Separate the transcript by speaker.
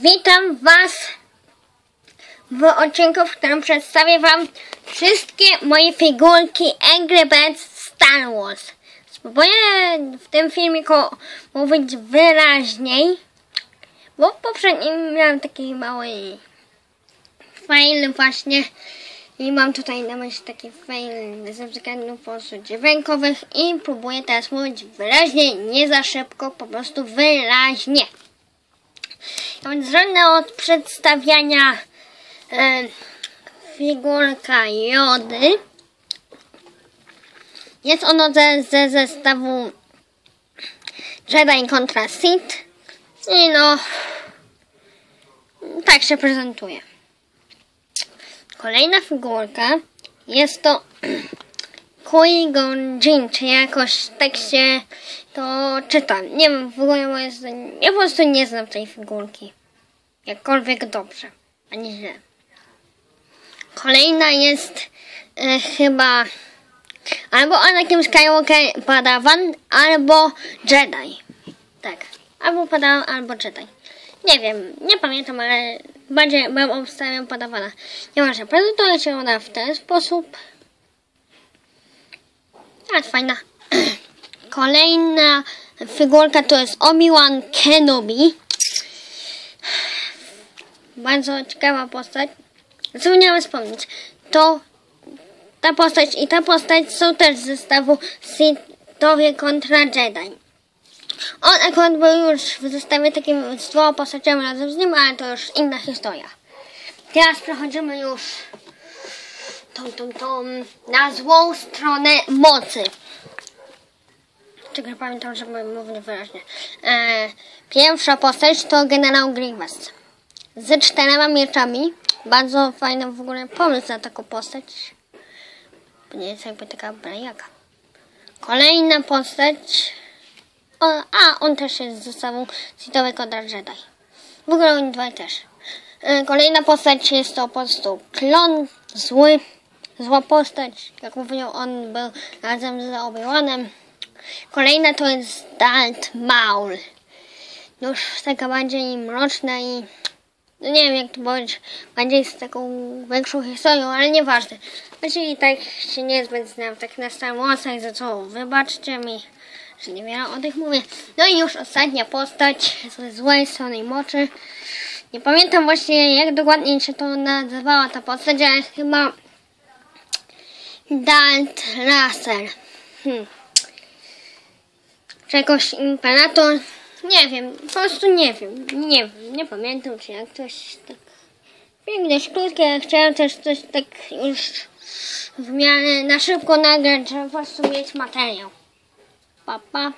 Speaker 1: Witam Was w odcinku, w którym przedstawię Wam wszystkie moje figurki Angry Birds Star Wars. Spróbuję w tym filmiku mówić wyraźniej, bo w poprzednim miałem taki mały fail właśnie i mam tutaj na myśli taki fail ze względu po prostu dźwiękowych i próbuję teraz mówić wyraźnie, nie za szybko, po prostu wyraźnie. Zacznę od przedstawiania e, figurka Jody. Jest ono ze, ze zestawu Jedi kontra Sith. I no, tak się prezentuje. Kolejna figurka jest to Qui-Gon Jinn, czy jakoś tak się to czyta. Nie wiem, w ogóle moje zdanie. Ja po prostu nie znam tej figurki. Jakkolwiek dobrze, ani źle. Kolejna jest e, chyba albo Anakin Skywalker Padawan, albo Jedi. Tak, albo Padawan, albo Jedi. Nie wiem, nie pamiętam, ale bardziej bym obstawiał Padawana. Nieważne, prezentuje się ona w ten sposób. Ale fajna. Kolejna figurka to jest Obi-Wan Kenobi. Bardzo ciekawa postać. Zapomniałem wspomnieć. To ta postać i ta postać są też z zestawu Sithowie kontra Jedi. On akurat był już w zestawie takim z dwoma postaciami razem z nim, ale to już inna historia. Teraz przechodzimy już tą, na złą stronę mocy. Czego pamiętam, żeby mówić wyraźnie. E, pierwsza postać to generał Grievous. Z czterema mieczami. Bardzo fajny w ogóle pomysł na taką postać. Nie jest jakby taka brajaka. Kolejna postać. O, a, on też jest z zestawą Sithowej kontra Jedi. W ogóle oni dwaj też. E, kolejna postać jest to po prostu klon zły. Zła postać. Jak mówią, on był razem z Obi-Wanem. Kolejna to jest Darth Maul. Już taka bardziej mroczna i no nie wiem jak to powiedzieć, bardziej z taką większą historią, ale nieważne. Znaczy i tak się niezbyt znam tak na Star Warsach, za co wybaczcie mi, że niewiele o tych mówię. No i już ostatnia postać ze złej strony moczy. Nie pamiętam właśnie jak dokładnie się to nazywała ta postać, ale chyba Darth Racer. Hmm czegoś imperator. Nie wiem, po prostu nie wiem. Nie wiem, nie pamiętam, czy jak coś tak. Gdzieś krótkie, chciałem też coś tak już w miarę na szybko nagrać, żeby po prostu mieć materiał. Pa, pa.